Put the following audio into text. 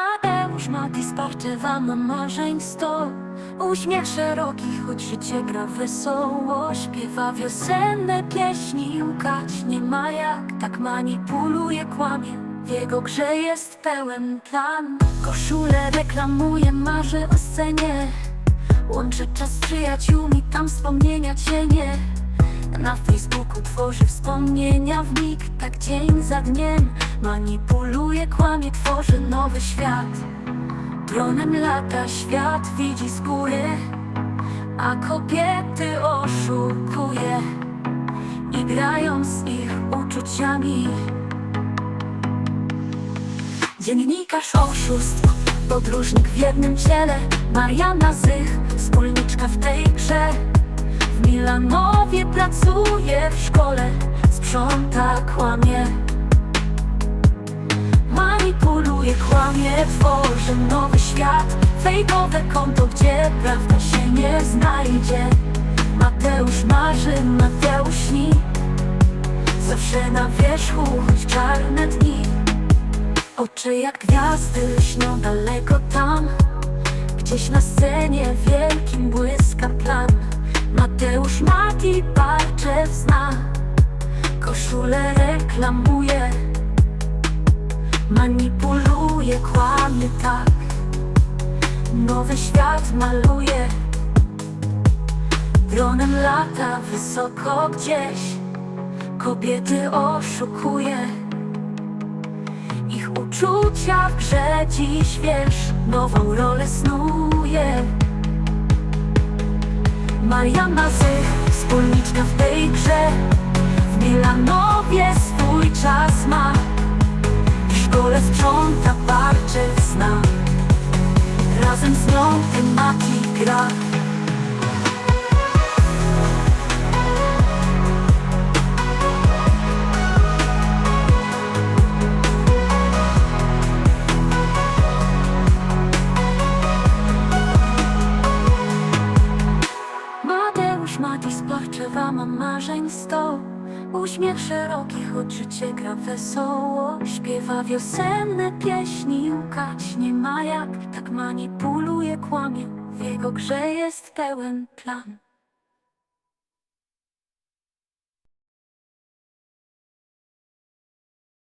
Mateusz ma marzeń sto Uśmiech szeroki, choć życie gra wesoło. Śpiewa wiosenne pieśni, łkać nie ma jak. Tak manipuluje, kłamie. W jego grze jest pełen plan. Koszulę reklamuje, marzy o scenie. Łączy czas z przyjaciółmi, tam wspomnienia cienie. Na Facebooku tworzy wspomnienia w mig Tak dzień za dniem Manipuluje, kłamie, tworzy nowy świat. Dronem lata świat widzi z góry A kobiety oszukuje. I grają z ich uczuciami. Dziennikarz oszustw Podróżnik w jednym ciele. Mariana Zych Wspólniczka w tej grze. W Milanowie pracuje w szkole, sprząta, kłamie Manipuluje, kłamie, tworzy nowy świat. Fejkowe konto, gdzie prawda się nie znajdzie. Mateusz marzy, Mateusz śni Zawsze na wierzchu, choć czarne dni. Oczy jak gwiazdy lśnią daleko tam. Gdzieś na scenie wielkim błyska plan. Mateusz Mati Parczew zna. Koszulę reklamuje Manipuluje, kłamie tak. Nowy świat maluje. Dronem lata wysoko gdzieś. Kobiety oszukuje. Ich uczucia w grze dziś wiesz Nową rolę snuje. Mariana Zych, wspólniczka w tej grze. W Milanowie swój czas Razem z nią gra. Mateusz Mati spłaszczewa ma marzeń Uśmiech szeroki, choć życie gra wesoło. Śpiewa wiosenne pieśni, łkać nie ma jak. Tak manipuluje, kłamie. W jego grze jest pełen plan